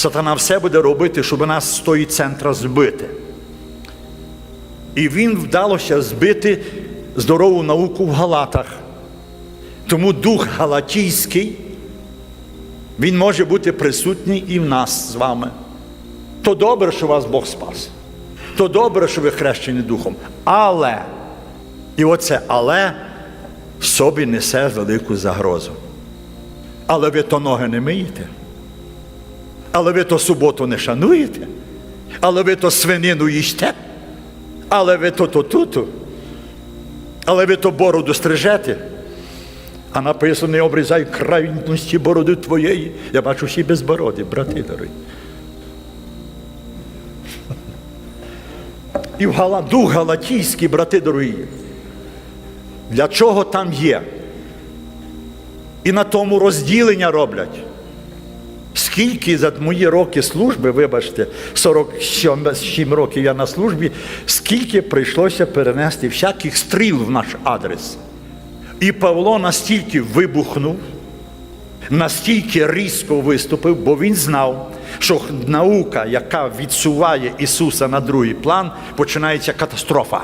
Сатана все буде робити, щоб нас з тої центра збити. І він вдалося збити здорову науку в Галатах. Тому дух галатійський, він може бути присутній і в нас з вами. То добре, що вас Бог спас. То добре, що ви хрещені духом. Але, і оце але в собі несе велику загрозу. Але ви то ноги не миєте. Але ви то суботу не шануєте. Але ви то свинину їсте. Але ви то то туту. Але ви то бороду стрижете. А написано, не обрізай крайності бороди твоєї. Я бачу всі без бороди, брати дорогі. І в Гала, дух галатійський, брати дорогі. Для чого там є? І на тому розділення роблять. Скільки за мої роки служби, вибачте, 47 років я на службі, скільки прийшлося перенести всяких стріл в наш адрес. І Павло настільки вибухнув, настільки різко виступив, бо він знав, що наука, яка відсуває Ісуса на другий план, починається катастрофа.